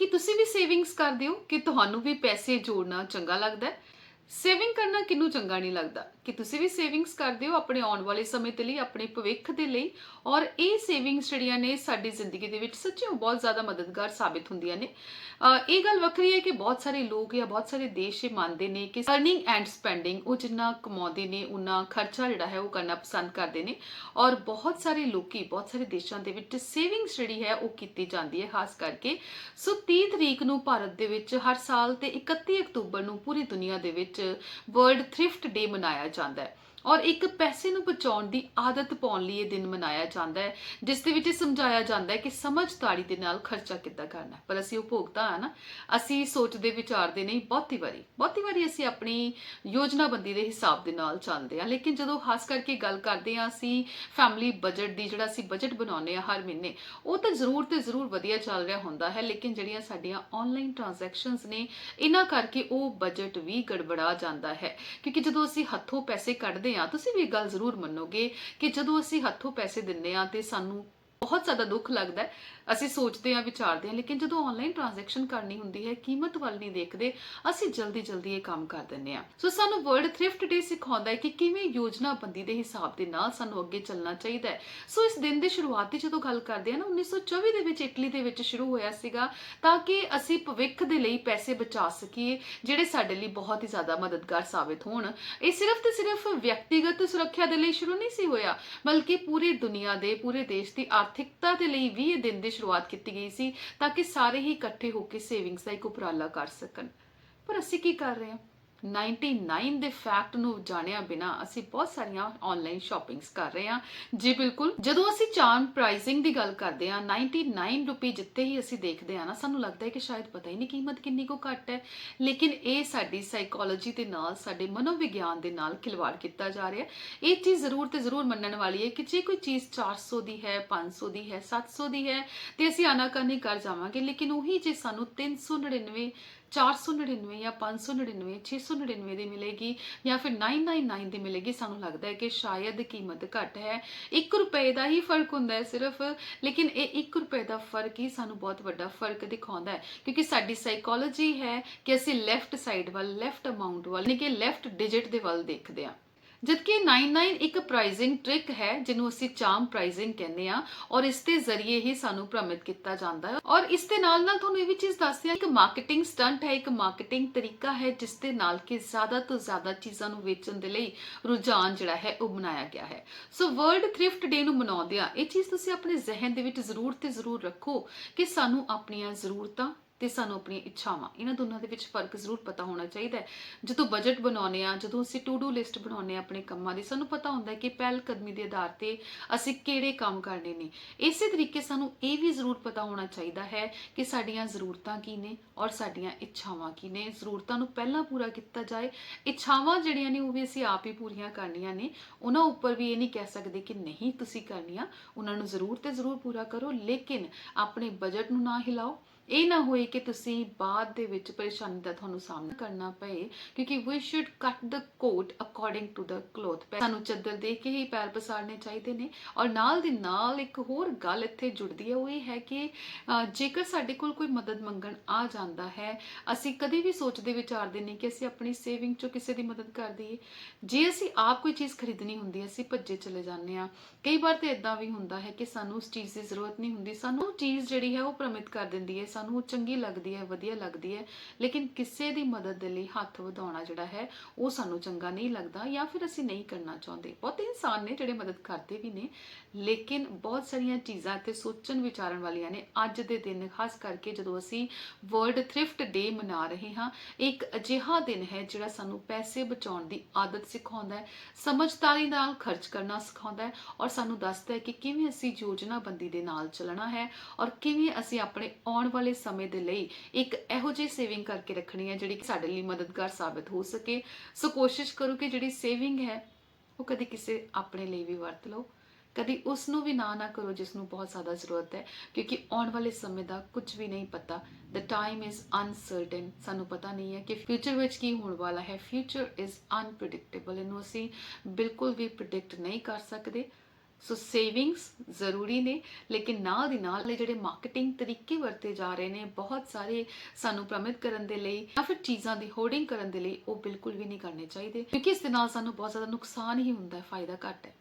ਕਿ ਤੁਸੀਂ ਵੀ ਸੇਵਿੰਗਸ ਕਰਦੇ ਹੋ? ਕਿ ਤੁਹਾਨੂੰ ਵੀ ਪੈਸੇ ਜੋੜਨਾ ਚੰਗਾ ਲੱਗਦਾ ਹੈ? ਸੇਵਿੰਗ ਕਰਨਾ ਕਿੰਨੂੰ ਚੰਗਾ ਨਹੀਂ ਲੱਗਦਾ? ਕਿ ਤੁਸੀਂ ਵੀ ਸੇਵਿੰਗਸ ਕਰਦੇ ਹੋ ਆਪਣੇ ਆਉਣ ਵਾਲੇ ਸਮੇਂ ਦੇ ਲਈ, ਆਪਣੇ ਭਵਿੱਖ ਦੇ ਲਈ ਔਰ ਇਹ ਸੇਵਿੰਗਸ ਜਿਹੜੀਆਂ ਨੇ ਸਾਡੀ ਜ਼ਿੰਦਗੀ ਦੇ ਵਿੱਚ ਸੱਚਿਓ ਬਹੁਤ ਜ਼ਿਆਦਾ ਮਦਦਗਾਰ ਸਾਬਿਤ ਹੁੰਦੀਆਂ ਨੇ। ਇਹ ਗੱਲ ਵੱਖਰੀ ਹੈ ਕਿ ਬਹੁਤ ਸਾਰੇ ਲੋਕ ਜਾਂ ਬਹੁਤ ਸਾਰੇ ਦੇਸ਼ ਇਹ ਮੰਨਦੇ ਨੇ ਕਿ ਅਰਨਿੰਗ ਐਂਡ ਸਪੈਂਡਿੰਗ ਉਹ ਜਿੰਨਾ ਕਮਾਉਂਦੇ ਨੇ ਉਹਨਾਂ ਖਰਚਾ ਜਿਹੜਾ ਹੈ ਉਹ ਕਰਨਾ ਪਸੰਦ ਕਰਦੇ ਨੇ ਔਰ ਬਹੁਤ ਸਾਰੇ ਲੋਕੀ ਬਹੁਤ ਸਾਰੇ ਦੇਸ਼ਾਂ ਦੇ ਵਿੱਚ ਸੇਵਿੰਗਸ ਜਿਹੜੀ ਹੈ ਉਹ ਕੀਤੀ ਜਾਂਦੀ ਹੈ, ਖਾਸ ਕਰਕੇ ਸੋ 30 ਤਰੀਕ ਨੂੰ ਭਾਰਤ ਦੇ ਵਿੱਚ ਹਰ ਸਾਲ ਤੇ 31 ਅਕਤੂਬਰ ਨੂੰ ਪੂਰੀ ਦੁਨੀਆ ਦੇ ਵਿੱਚ ਵਰਲਡ ਥ੍ਰਿਫਟ ਡੇ ਮਨਾਇਆ ਜਾਂਦਾ ਹੈ। ਔਰ ਇੱਕ ਪੈਸੇ ਨੂੰ ਬਚਾਉਣ ਦੀ ਆਦਤ ਪਾਉਣ ਲਈ ਇਹ ਦਿਨ ਮਨਾਇਆ ਜਾਂਦਾ ਹੈ, ਜਿਸ ਦੇ ਵਿੱਚ ਇਹ ਸਮਝਾਇਆ ਜਾਂਦਾ ਹੈ ਕਿ ਸਮਝਦਾਰੀ ਦੇ ਨਾਲ ਖਰਚਾ ਕਿੱਦਾਂ ਕਰਨਾ ਹੈ। ਪਰ ਅਸੀਂ ਉਪਭੋਗਤਾ ਆ ਨਾ, ਅਸੀਂ ਸੋਚਦੇ ਵਿਚਾਰਦੇ ਨਹੀਂ, ਬਹੁਤੀ ਵਾਰੀ ਬਹੁਤੀ ਵਾਰੀ ਅਸੀਂ ਆਪਣੀ ਯੋਜਨਾਬੰਦੀ ਦੇ ਹਿਸਾਬ ਦੇ ਨਾਲ ਚੱਲਦੇ ਆ ਲੇਕਿਨ ਜਦੋਂ ਖਾਸ ਕਰਕੇ ਗੱਲ ਕਰਦੇ ਆ ਅਸੀਂ ਫੈਮਿਲੀ ਬਜਟ ਦੀ, ਜਿਹੜਾ ਅਸੀਂ ਬਜਟ ਬਣਾਉਂਦੇ ਆ ਹਰ ਮਹੀਨੇ, ਉਹ ਤਾਂ ਜ਼ਰੂਰ ਤੇ ਜ਼ਰੂਰ ਵਧੀਆ ਚੱਲ ਰਿਹਾ ਹੁੰਦਾ ਹੈ, ਲੇਕਿਨ ਜਿਹੜੀਆਂ ਸਾਡੀਆਂ ਆਨਲਾਈਨ ਟ੍ਰਾਂਜੈਕਸ਼ਨਸ ਨੇ, ਇਹਨਾਂ ਕਰਕੇ ਉਹ ਬਜਟ ਵੀ ਗੜਬੜਾ ਜਾਂਦਾ ਹੈ ਕਿਉਂਕਿ ਜਦੋਂ ਅਸੀਂ ਹੱਥੋਂ ਪੈਸੇ ਕੱਢਦੇ ਆ ਤੁਸੀਂ ਵੀ ਇਹ ਗੱਲ ਜ਼ਰੂਰ ਮੰਨੋਗੇ ਕਿ ਜਦੋਂ ਅਸੀਂ ਹੱਥੋਂ ਪੈਸੇ ਦਿੰਦੇ ਆ ਤੇ ਸਾਨੂੰ ਬਹੁਤ ਜ਼ਿਆਦਾ ਦੁੱਖ ਲੱਗਦਾ ਹੈ। ਅਸੀਂ ਸੋਚਦੇ ਹਾਂ, ਵਿਚਾਰਦੇ ਹਾਂ, ਲੇਕਿਨ ਜਦੋਂ ਆਨਲਾਈਨ ਟ੍ਰਾਂਜੈਕਸ਼ਨ ਕਰਨੀ ਹੁੰਦੀ ਹੈ, ਕੀਮਤ ਵੱਲ ਨਹੀਂ ਦੇਖਦੇ, ਅਸੀਂ ਜਲਦੀ ਜਲਦੀ ਇਹ ਕੰਮ ਕਰ ਦਿੰਦੇ ਆ ਸੋ ਸਾਨੂੰ ਵਰਲਡ ਥ੍ਰਿਫਟ ਡੇ ਸਿਖਾਉਂਦਾ ਹੈ ਕਿ ਕਿਵੇਂ ਯੋਜਨਾਬੰਦੀ ਦੇ ਹਿਸਾਬ ਦੇ ਨਾਲ ਸਾਨੂੰ ਅੱਗੇ ਚੱਲਣਾ ਚਾਹੀਦਾ ਹੈ। ਸੋ ਇਸ ਦਿਨ ਦੀ ਸ਼ੁਰੂਆਤ ਦੀ ਜਦੋਂ ਗੱਲ ਕਰਦੇ ਆ ਨਾ 1924 ਦੇ ਵਿੱਚ ਇਟਲੀ ਦੇ ਵਿੱਚ ਸ਼ੁਰੂ ਹੋਇਆ ਸੀਗਾ, ਤਾਂ ਕਿ ਅਸੀਂ ਭਵਿੱਖ ਦੇ ਲਈ ਪੈਸੇ ਬਚਾ ਸਕੀਏ, ਜਿਹੜੇ ਸਾਡੇ ਲਈ ਬਹੁਤ ਹੀ ਜ਼ਿਆਦਾ ਮਦਦਗਾਰ ਸਾਬਿਤ ਹੋਣ। ਇਹ ਸਿਰਫ ਤੇ ਸਿਰਫ ਵਿਅਕਤੀਗਤ ਸੁਰੱਖਿਆ ਦੇ ਲਈ ਸ਼ੁਰੂ ਨਹੀਂ ਸੀ ਹੋਇਆ, ਬਲਕਿ ਪੂਰੀ ਦੁਨੀਆ ਦੇ, ਪੂਰੇ ਦੇਸ਼ ਦੀ ਆਰਥਿਕਤਾ ਦੇ ਲਈ ਵੀ ਇਹ ਦਿਨ ਦੀ ਸ਼ੁਰੂਆਤ ਕੀਤੀ ਗਈ ਸੀ ਤਾਂ ਕਿ ਸਾਰੇ ਹੀ ਇਕੱਠੇ ਹੋ ਕੇ ਸੇਵਿੰਗਸ ਦਾ ਇੱਕ ਉਪਰਾਲਾ ਕਰ ਸਕਣ। ਪਰ ਅਸੀਂ ਕੀ ਕਰ ਰਹੇ ਹਾਂ? 99 ਦੇ ਫੈਕਟ ਨੂੰ ਜਾਣਿਆ ਬਿਨਾ ਅਸੀਂ ਬਹੁਤ ਸਾਰੀਆਂ ਆਨਲਾਈਨ ਸ਼ਾਪਿੰਗਸ ਕਰ ਰਹੇ ਹਾਂ। ਜੀ ਬਿਲਕੁਲ। ਜਦੋਂ ਅਸੀਂ ਚਾਰਮ ਪ੍ਰਾਈਸਿੰਗ ਦੀ ਗੱਲ ਕਰਦੇ ਹਾਂ 99 ਰੁਪਏ ਜਿੱਤੇ ਹੀ ਅਸੀਂ ਦੇਖਦੇ ਹਾਂ ਨਾ, ਸਾਨੂੰ ਲੱਗਦਾ ਹੈ ਕਿ ਸ਼ਾਇਦ ਪਤਾ ਹੀ ਨਹੀਂ ਕੀਮਤ ਕਿੰਨੀ ਕੋ ਘੱਟ ਹੈ। ਲੇਕਿਨ ਇਹ ਸਾਡੀ ਸਾਈਕੋਲੋਜੀ ਦੇ ਨਾਲ, ਸਾਡੇ ਮਨੋਵਿਗਿਆਨ ਦੇ ਨਾਲ ਖਿਲਵਾੜ ਕੀਤਾ ਜਾ ਰਿਹਾ ਹੈ। ਇਹ ਚੀਜ਼ ਜ਼ਰੂਰ ਤੇ ਜ਼ਰੂਰ ਮੰਨਣ ਵਾਲੀ ਹੈ ਕਿ ਜੇ ਕੋਈ ਚੀਜ਼ 400 ਦੀ ਹੈ 500 ਦੀ ਹੈ 700 ਦੀ ਹੈ, ਤੇ ਅਸੀਂ ਆਨਾਕਾਨੀ ਕਰ ਜਾਵਾਂਗੇ। ਲੇਕਿਨ ਉਹੀ ਜੇ ਸਾਨੂੰ 399 499 ਜਾਂ 599 699 ਦੀ ਮਿਲੇਗੀ ਜਾਂ ਫਿਰ 999 ਦੀ ਮਿਲੇਗੀ, ਸਾਨੂੰ ਲੱਗਦਾ ਹੈ ਕਿ ਸ਼ਾਇਦ ਕੀਮਤ ਘੱਟ ਹੈ। 1 ਰੁਪਏ ਦਾ ਹੀ ਫ਼ਰਕ ਹੁੰਦਾ ਹੈ ਸਿਰਫ, ਲੇਕਿਨ ਇਹ 1 ਰੁਪਏ ਦਾ ਫ਼ਰਕ ਹੀ ਸਾਨੂੰ ਬਹੁਤ ਵੱਡਾ ਫ਼ਰਕ ਦਿਖਾਉਂਦਾ ਹੈ, ਕਿਉਂਕਿ ਸਾਡੀ ਸਾਈਕੋਲੋਜੀ ਹੈ ਕਿ ਅਸੀਂ ਲੈਫਟ ਸਾਈਡ ਵੱਲ ਲੈਫਟ ਅਮਾਉਂਟ ਵੱਲ, ਯਾਨੀ ਕਿ ਲੈਫਟ ਡਿਜਿਟ ਦੇ ਵੱਲ ਦੇਖਦੇ ਹਾਂ। ਜਦਕਿ 99 ਇੱਕ ਪ੍ਰਾਈਸਿੰਗ ਟ੍ਰਿਕ ਹੈ, ਜਿਹਨੂੰ ਅਸੀਂ ਚਾਰਮ ਪ੍ਰਾਈਸਿੰਗ ਕਹਿੰਦੇ ਆ ਔਰ ਇਸ ਦੇ ਜ਼ਰੀਏ ਹੀ ਸਾਨੂੰ ਭ੍ਰਮਿਤ ਕੀਤਾ ਜਾਂਦਾ ਹੈ। ਔਰ ਇਸ ਦੇ ਨਾਲ ਨਾਲ ਤੁਹਾਨੂੰ ਇਹ ਵੀ ਚੀਜ਼ ਦੱਸਦੇ ਆ ਇੱਕ ਮਾਰਕੀਟਿੰਗ ਸਟੰਟ ਹੈ, ਇੱਕ ਮਾਰਕੀਟਿੰਗ ਤਰੀਕਾ ਹੈ, ਜਿਸ ਦੇ ਨਾਲ ਕਿ ਜ਼ਿਆਦਾ ਤੋਂ ਜ਼ਿਆਦਾ ਚੀਜ਼ਾਂ ਨੂੰ ਵੇਚਣ ਦੇ ਲਈ ਰੁਝਾਨ ਜਿਹੜਾ ਹੈ, ਉਹ ਬਣਾਇਆ ਗਿਆ ਹੈ। ਸੋ ਵਰਲਡ ਥ੍ਰਿਫਟ ਡੇ ਨੂੰ ਮਨਾਉਂਦੇ ਆ ਇਹ ਚੀਜ਼ ਤੁਸੀਂ ਆਪਣੇ ਜ਼ਿਹਨ ਦੇ ਵਿੱਚ ਜ਼ਰੂਰ ਤੇ ਜ਼ਰੂਰ ਰੱਖੋ ਕਿ ਸਾਨੂੰ ਆਪਣੀਆਂ ਜ਼ਰੂਰਤਾਂ ਤੇ ਸਾਨੂੰ ਆਪਣੀਆਂ ਇੱਛਾਵਾਂ, ਇਹਨਾਂ ਦੋਨਾਂ ਦੇ ਵਿੱਚ ਫ਼ਰਕ ਜ਼ਰੂਰ ਪਤਾ ਹੋਣਾ ਚਾਹੀਦਾ ਹੈ। ਜਦੋਂ ਬਜਟ ਬਣਾਉਂਦੇ ਆ ਜਦੋਂ ਅਸੀਂ ਟੂ ਡੂ ਲਿਸਟ ਬਣਾਉਂਦੇ ਆ ਆਪਣੇ ਕੰਮਾਂ ਦੀ, ਸਾਨੂੰ ਪਤਾ ਹੁੰਦਾ ਹੈ ਕਿ ਪਹਿਲ ਕਦਮੀ ਦੇ ਆਧਾਰ ਤੇ ਅਸੀਂ ਕਿਹੜੇ ਕੰਮ ਕਰਨੇ ਨੇ। ਇਸੇ ਤਰੀਕੇ ਸਾਨੂੰ ਇਹ ਵੀ ਜ਼ਰੂਰ ਪਤਾ ਹੋਣਾ ਚਾਹੀਦਾ ਹੈ ਕਿ ਸਾਡੀਆਂ ਜ਼ਰੂਰਤਾਂ ਕੀ ਨੇ ਔਰ ਸਾਡੀਆਂ ਇੱਛਾਵਾਂ ਕੀ ਨੇ। ਜ਼ਰੂਰਤਾਂ ਨੂੰ ਪਹਿਲਾਂ ਪੂਰਾ ਕੀਤਾ ਜਾਏ। ਇੱਛਾਵਾਂ ਜਿਹੜੀਆਂ ਨੇ ਉਹ ਵੀ ਅਸੀਂ ਆਪ ਹੀ ਪੂਰੀਆਂ ਕਰਨੀਆਂ ਨੇ। ਉਹਨਾਂ ਉੱਪਰ ਵੀ ਇਹ ਨਹੀਂ ਕਹਿ ਸਕਦੇ ਕਿ ਨਹੀਂ ਤੁਸੀਂ ਕਰਨੀਆਂ। ਉਹਨਾਂ ਨੂੰ ਜ਼ਰੂਰ ਤੇ ਜ਼ਰੂਰ ਪੂਰਾ ਕਰੋ, ਲੇਕਿਨ ਆਪਣੇ ਬਜਟ ਨੂੰ ਨਾ ਹਿਲਾਓ। ਇਹ ਨਾ ਹੋਏ ਕਿ ਤੁਸੀਂ ਬਾਅਦ ਦੇ ਵਿੱਚ ਪਰੇਸ਼ਾਨੀ ਦਾ ਤੁਹਾਨੂੰ ਸਾਹਮਣਾ ਕਰਨਾ ਪਏ, ਕਿਉਂਕਿ we should cut the coat according to the cloth ਸਾਨੂੰ ਚੱਦਰ ਦੇ ਕੇ ਹੀ ਪੈਰ ਪਸਾਰਨੇ ਚਾਹੀਦੇ ਨੇ ਔਰ ਨਾਲ ਦੀ ਨਾਲ ਇੱਕ ਹੋਰ ਗੱਲ ਇੱਥੇ ਜੁੜਦੀ ਹੈ, ਉਹ ਇਹ ਹੈ ਕਿ ਜੇਕਰ ਸਾਡੇ ਕੋਲ ਕੋਈ ਮਦਦ ਮੰਗਣ ਆ ਜਾਂਦਾ ਹੈ, ਅਸੀਂ ਕਦੇ ਵੀ ਸੋਚਦੇ ਵਿਚਾਰਦੇ ਨਹੀਂ ਕਿ ਅਸੀਂ ਆਪਣੀ ਸੇਵਿੰਗ ਚੋਂ ਕਿਸੇ ਦੀ ਮਦਦ ਕਰ ਦਈਏ। ਜੇ ਅਸੀਂ ਆਪ ਕੋਈ ਚੀਜ਼ ਖਰੀਦਣੀ ਹੁੰਦੀ ਹੈ, ਅਸੀਂ ਭੱਜੇ ਚਲੇ ਜਾਂਦੇ ਆ ਕਈ ਵਾਰ ਤੇ ਇਦਾਂ ਵੀ ਹੁੰਦਾ ਹੈ ਕਿ ਸਾਨੂੰ ਉਸ ਚੀਜ਼ ਦੀ ਜ਼ਰੂਰਤ ਨਹੀਂ ਹੁੰਦੀ, ਸਾਨੂੰ ਉਹ ਚੀਜ਼ ਜਿਹੜੀ ਹੈ, ਉਹ ਭ੍ਰਮਿਤ ਕਰ ਦਿੰਦੀ ਹੈ ਸਾਨੂੰ ਚੰਗੀ ਲੱਗਦੀ ਹੈ, ਵਧੀਆ ਲੱਗਦੀ ਹੈ, ਲੇਕਿਨ ਕਿਸੇ ਦੀ ਮਦਦ ਦੇ ਲਈ ਹੱਥ ਵਧਾਉਣਾ ਜਿਹੜਾ ਹੈ, ਉਹ ਸਾਨੂੰ ਚੰਗਾ ਨਹੀਂ ਲੱਗਦਾ ਜਾਂ ਫਿਰ ਅਸੀਂ ਨਹੀਂ ਕਰਨਾ ਚਾਹੁੰਦੇ। ਬਹੁਤ ਇਨਸਾਨ ਨੇ ਜਿਹੜੇ ਮਦਦ ਕਰਦੇ ਵੀ ਨੇ, ਲੇਕਿਨ ਬਹੁਤ ਸਾਰੀਆਂ ਚੀਜ਼ਾਂ ਇੱਥੇ ਸੋਚਣ ਵਿਚਾਰਨ ਵਾਲੀਆਂ ਨੇ ਅੱਜ ਦੇ ਦਿਨ, ਖਾਸ ਕਰਕੇ ਜਦੋਂ ਅਸੀਂ ਵਰਲਡ ਥ੍ਰਿਫਟ ਡੇ ਮਨਾ ਰਹੇ ਹਾਂ, ਇੱਕ ਅਜਿਹਾ ਦਿਨ ਹੈ ਜਿਹੜਾ ਸਾਨੂੰ ਪੈਸੇ ਬਚਾਉਣ ਦੀ ਆਦਤ ਸਿਖਾਉਂਦਾ ਹੈ, ਸਮਝਦਾਰੀ ਨਾਲ ਖਰਚ ਕਰਨਾ ਸਿਖਾਉਂਦਾ ਹੈ ਔਰ ਸਾਨੂੰ ਦੱਸਦਾ ਹੈ ਕਿ ਕਿਵੇਂ ਅਸੀਂ ਯੋਜਨਾਬੰਦੀ ਦੇ ਨਾਲ ਚੱਲਣਾ ਹੈ ਔਰ ਕਿਵੇਂ ਅਸੀਂ ਆਪਣੇ ਆਉਣ ਵਾਲੇ ਸਮੇਂ ਦੇ ਲਈ ਇੱਕ ਇਹੋ ਜਿਹੀ ਸੇਵਿੰਗ ਕਰਕੇ ਰੱਖਣੀ ਹੈ ਜਿਹੜੀ ਸਾਡੇ ਲਈ ਮਦਦਗਾਰ ਸਾਬਿਤ ਹੋ ਸਕੇ। ਸੋ ਕੋਸ਼ਿਸ਼ ਕਰੋ ਕਿ ਜਿਹੜੀ ਸੇਵਿੰਗ ਹੈ, ਉਹ ਕਦੇ ਕਿਸੇ ਆਪਣੇ ਲਈ ਵੀ ਵਰਤ ਲਓ। ਕਦੀ ਉਸ ਨੂੰ ਵੀ ਨਾ ਨਾ ਕਰੋ ਜਿਸ ਨੂੰ ਬਹੁਤ ਜ਼ਿਆਦਾ ਜ਼ਰੂਰਤ ਹੈ, ਕਿਉਂਕਿ ਆਉਣ ਵਾਲੇ ਸਮੇਂ ਦਾ ਕੁਝ ਵੀ ਨਹੀਂ ਪਤਾ। ਦ ਟਾਈਮ ਇਜ਼ ਅਨਸਰਟਨ ਸਾਨੂੰ ਪਤਾ ਨਹੀਂ ਹੈ ਕਿ ਫਿਊਚਰ ਵਿੱਚ ਕੀ ਹੋਣ ਵਾਲਾ ਹੈ। ਫਿਊਚਰ ਇਜ਼ ਅਨਪ੍ਰੈਡਿਕਟੇਬਲ ਇਹਨੂੰ ਅਸੀਂ ਬਿਲਕੁਲ ਵੀ ਪ੍ਰੈਡਿਕਟ ਨਹੀਂ ਕਰ ਸਕਦੇ। ਸੋ ਸੇਵਿੰਗਸ ਜ਼ਰੂਰੀ ਨੇ ਲੇਕਿਨ ਨਾਲ ਦੀ ਨਾਲ ਜਿਹੜੇ ਮਾਰਕੀਟਿੰਗ ਤਰੀਕੇ ਵਰਤੇ ਜਾ ਰਹੇ ਨੇ ਬਹੁਤ ਸਾਰੇ ਸਾਨੂੰ ਪ੍ਰਮਿਤ ਕਰਨ ਦੇ ਲਈ ਜਾਂ ਫਿਰ ਚੀਜ਼ਾਂ ਦੀ ਹੋਰਡਿੰਗ ਕਰਨ ਦੇ ਲਈ ਉਹ ਬਿਲਕੁਲ ਵੀ ਨਹੀਂ ਕਰਨੇ ਚਾਹੀਦੇ ਕਿਉਂਕਿ ਇਸ ਦੇ ਨਾਲ ਸਾਨੂੰ ਬਹੁਤ ਜ਼ਿਆਦਾ ਨੁਕਸਾਨ ਹੀ ਹੁੰਦਾ ਹੈ ਫਾਇਦਾ ਘੱਟ ਹੈ